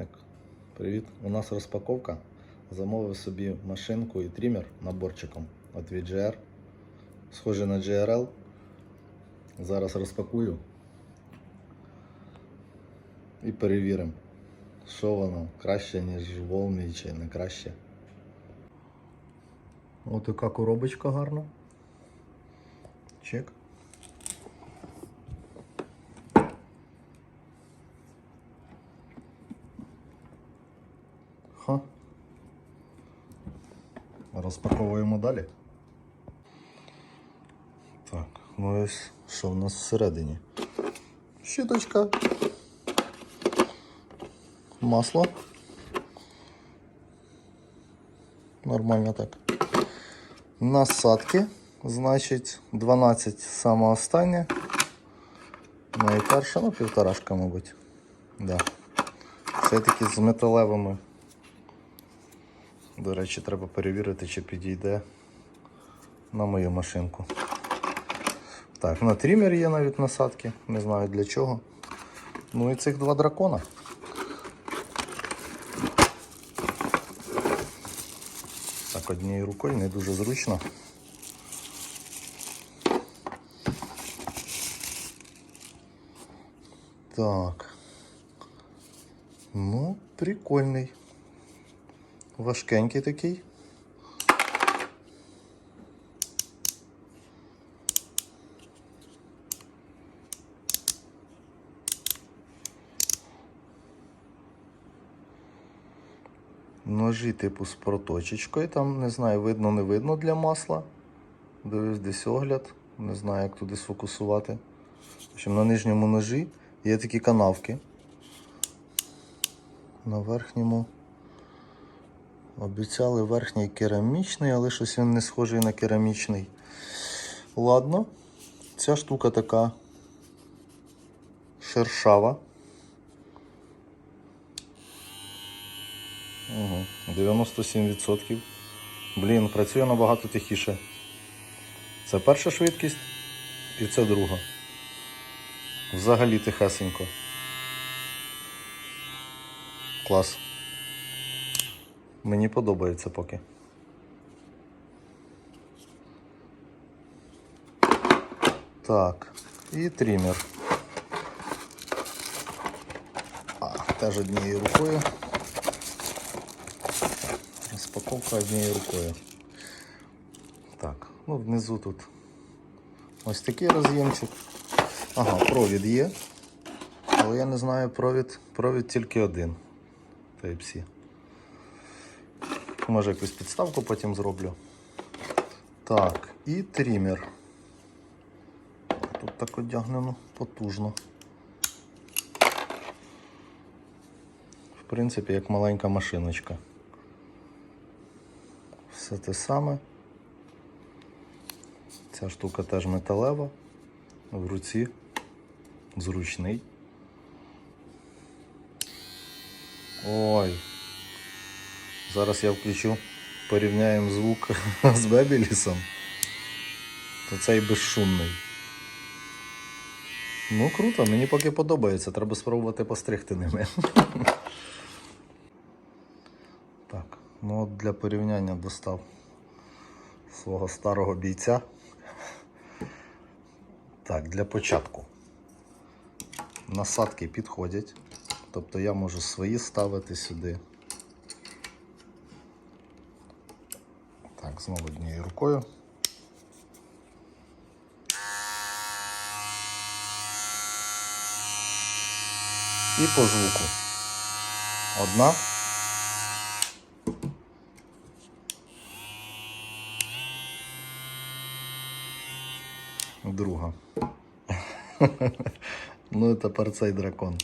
Так, привіт. У нас розпаковка. Замовив собі машинку і трімер наборчиком від VGR. Схожий на GRL. Зараз розпакую і перевіримо, що воно краще, ніж волний чи не краще. Ось така коробочка гарна. Ха. Розпаковуємо далі. Так, ну ось що в нас всередині. Щіточка. Масло. Нормально так. Насадки. Значить, 12 саме останнє. Найперша, ну, півторашка, мабуть. Да. Це такі з металевими. До речі, треба перевірити, чи підійде на мою машинку. Так, на трімер є навіть насадки, не знаю для чого. Ну і цих два дракона. Так, однією рукою не дуже зручно. Так. Ну, прикольний. Важкенький такий. Ножі типу з проточечкою. Там не знаю, видно, не видно для масла. Дивись десь огляд. Не знаю, як туди сфокусувати. В общем, на нижньому ножі є такі канавки. На верхньому. Обіцяли верхній керамічний, але щось він не схожий на керамічний. Ладно, ця штука така шершава. Угу. 97%. Блін, працює набагато тихіше. Це перша швидкість і це друга. Взагалі тихесенько. Клас. Мені подобається поки. Так, і трімер. А, теж однією рукою. Розпаковка однією рукою. Так, ну внизу тут ось такий роз'ємчик. Ага, провід є. Але я не знаю провід. Провід тільки один. Type-C. Може якусь підставку потім зроблю. Так, і трімер. Тут так одягнено потужно. В принципі, як маленька машиночка. Все те саме. Ця штука теж металева, в руці зручний. Ой. Зараз я включу, порівняємо звук з Бебілісом. То цей безшумний. Ну, круто, мені поки подобається, треба спробувати постригти ними. Так, ну от для порівняння достав свого старого бійця. Так, для початку. Насадки підходять. Тобто я можу свої ставити сюди. Так, знову однією рукою. І по звуку. Одна. Друга. ну тепер цей дракон.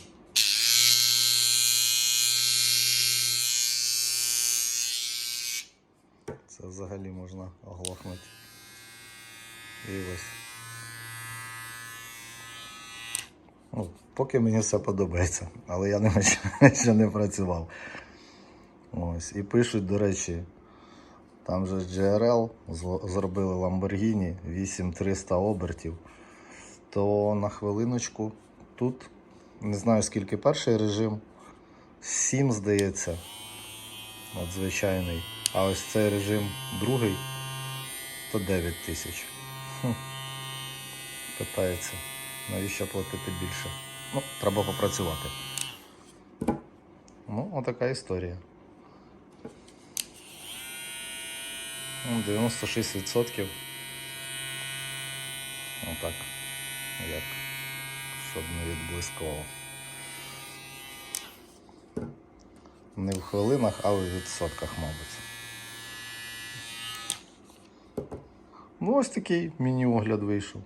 Це взагалі можна оглохнути. І ось. Ну, поки мені все подобається, але я ними ще, не працював. Ось. І пишуть, до речі, там же GRL зробили Lamborghini 8300 обертів. То на хвилиночку тут не знаю скільки перший режим, 7, здається. От звичайний. А ось цей режим другий то 9 тисяч. Питається, навіщо платити більше? Ну, треба попрацювати. Ну, отака історія. Ну, 96%. Отак. Як. Щоб не відблискувало. Не в хвилинах, а в відсотках, мабуть. Ну, ось такий міні-огляд вийшов.